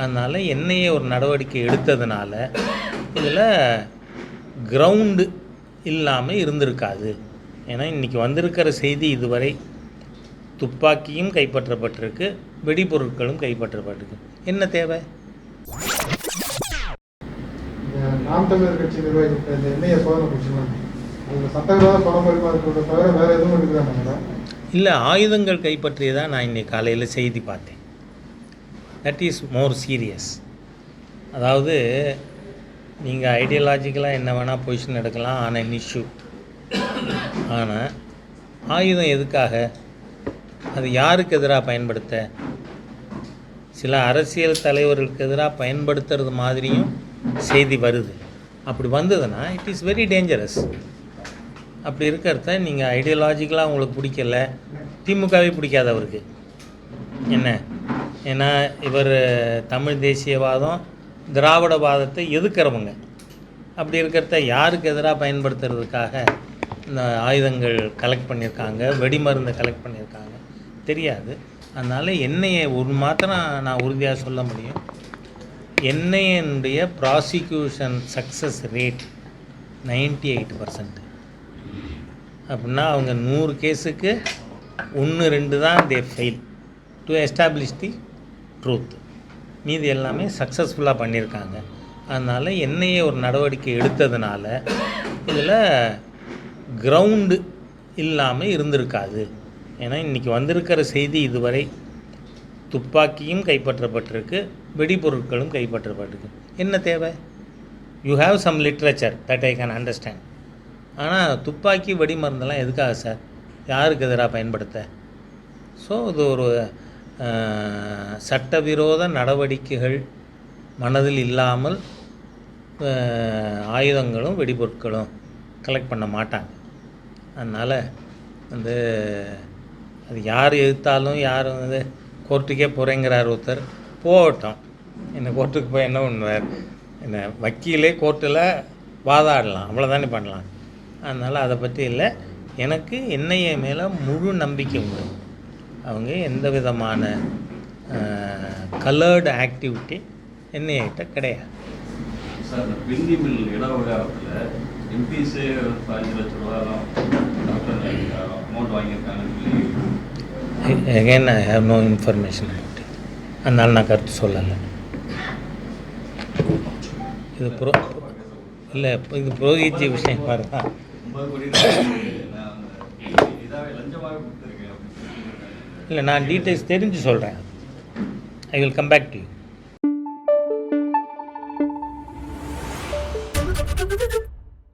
அதனால் என்னையே ஒரு நடவடிக்கை எடுத்ததுனால இதில் கிரவுண்டு இல்லாமல் இருந்திருக்காது. ஏன்னா இன்றைக்கி வந்திருக்கிற செய்தி இதுவரை துப்பாக்கியும் கைப்பற்றப்பட்டிருக்கு வெடிபொருட்களும் கைப்பற்றப்பட்டிருக்கு. என்ன தேவை? நாம் தமிழர் கட்சி நிர்வகித்த இந்த எண்ணெயை சோதனை பிடிச்சிருந்தாங்க அதில் சட்டவிரோத பணம் பரிமாற்றத்தை தவிர வேற எதுவும் எடுக்கிறாங்க இல்லை ஆயுதங்கள் கைப்பற்றியதாக நான் இன்னைக்கு காலையில் செய்தி பார்த்தேன். தட் இஸ் மோர் சீரியஸ் அதாவது நீங்கள் ஐடியாலஜிக்கலாக என்ன வேணால் பொசிஷன் எடுக்கலாம். ஆன் அன் இஷ்யூ ஆனால் ஆயுதம் எதுக்காக? அது யாருக்கு எதிராக பயன்படுத்த? சில அரசியல் தலைவர்களுக்கு எதிராக பயன்படுத்துறது மாதிரியும் செய்தி வருது. அப்படி வந்ததுன்னா இட் இஸ் வெரி டேஞ்சரஸ் அப்படி இருக்கிறத நீங்கள் ஐடியாலஜிக்கலாக உங்களுக்கு பிடிக்கல. திமுகவே பிடிக்காது அவருக்கு என்ன? ஏன்னா இவர் தமிழ் தேசியவாதம் திராவிடவாதத்தை எதிர்க்கிறவங்க. அப்படி இருக்கிறத யாருக்கு எதிராக பயன்படுத்துறதுக்காக இந்த ஆயுதங்கள் கலெக்ட் பண்ணியிருக்காங்க வெடிமருந்தை கலெக்ட் பண்ணியிருக்காங்க தெரியாது. அதனால் என்னையை ஒரு மாத்திரம் நான் உறுதியாக சொல்ல முடியும். என்ஐஏனுடைய prosecution success rate ninety eight percent அப்படின்னா அவங்க நூறு கேஸுக்கு ஒன்று ரெண்டு தான் they fail to establish the truth மீதி எல்லாமே சக்ஸஸ்ஃபுல்லாக பண்ணியிருக்காங்க அதனால் என்னையே ஒரு நடவடிக்கை எடுத்ததுனால இதில் கிரவுண்டு இல்லாமல் இருந்திருக்காது. ஏன்னா இன்றைக்கி வந்திருக்கிற செய்தி இதுவரை துப்பாக்கியும் கைப்பற்றப்பட்டிருக்கு வெடிபொருட்களும் கைப்பற்றப்பட்டிருக்கு. என்ன தேவை? You have some literature that I can understand ஆனால் துப்பாக்கி வெடிமருந்தெல்லாம் எதுக்காக சார் யாருக்கு எதிராக பயன்படுத்த? ஸோ இது ஒரு சட்டவிரோத நடவடிக்கைகள் மனதில் இல்லாமல் ஆயுதங்களும் வெடிபொருட்களும் கலெக்ட் பண்ண மாட்டாங்க. அதனால் வந்து அது யார் எதிர்த்தாலும் யார் வந்து கோர்ட்டுக்கே போகிறேங்கிறார் ஒருத்தர். போகட்டும். என்ன கோர்ட்டுக்கு போய் என்ன பண்ணுவார்? என்ன வக்கீலே கோர்ட்டில் வாதாடலாம். அவ்வளோதானே பண்ணலாம். அதனால் அதை பற்றி இல்லை. எனக்கு என்னைய மேலே முழு நம்பிக்கை உண்டு. அவங்க எந்த விதமான கலர்டு ஆக்டிவிட்டி என்னையிட்ட கிடையாது. சார் பிந்தி மில் இட விவகாரத்தில் எம்பிஸே அஞ்சு லட்ச ரூபாலாம் அமௌண்ட் வாங்கியிருக்காங்கன்னு சொல்லி again I have no information it அதனால் நான் கருத்து சொல்லலை. இது ப்ரோ இல்லை இது புரோகிஜி விஷயம் மாதிரி இல்லை நான் டீட்டெயில்ஸ் தெரிஞ்சு சொல்கிறேன் I will come back to you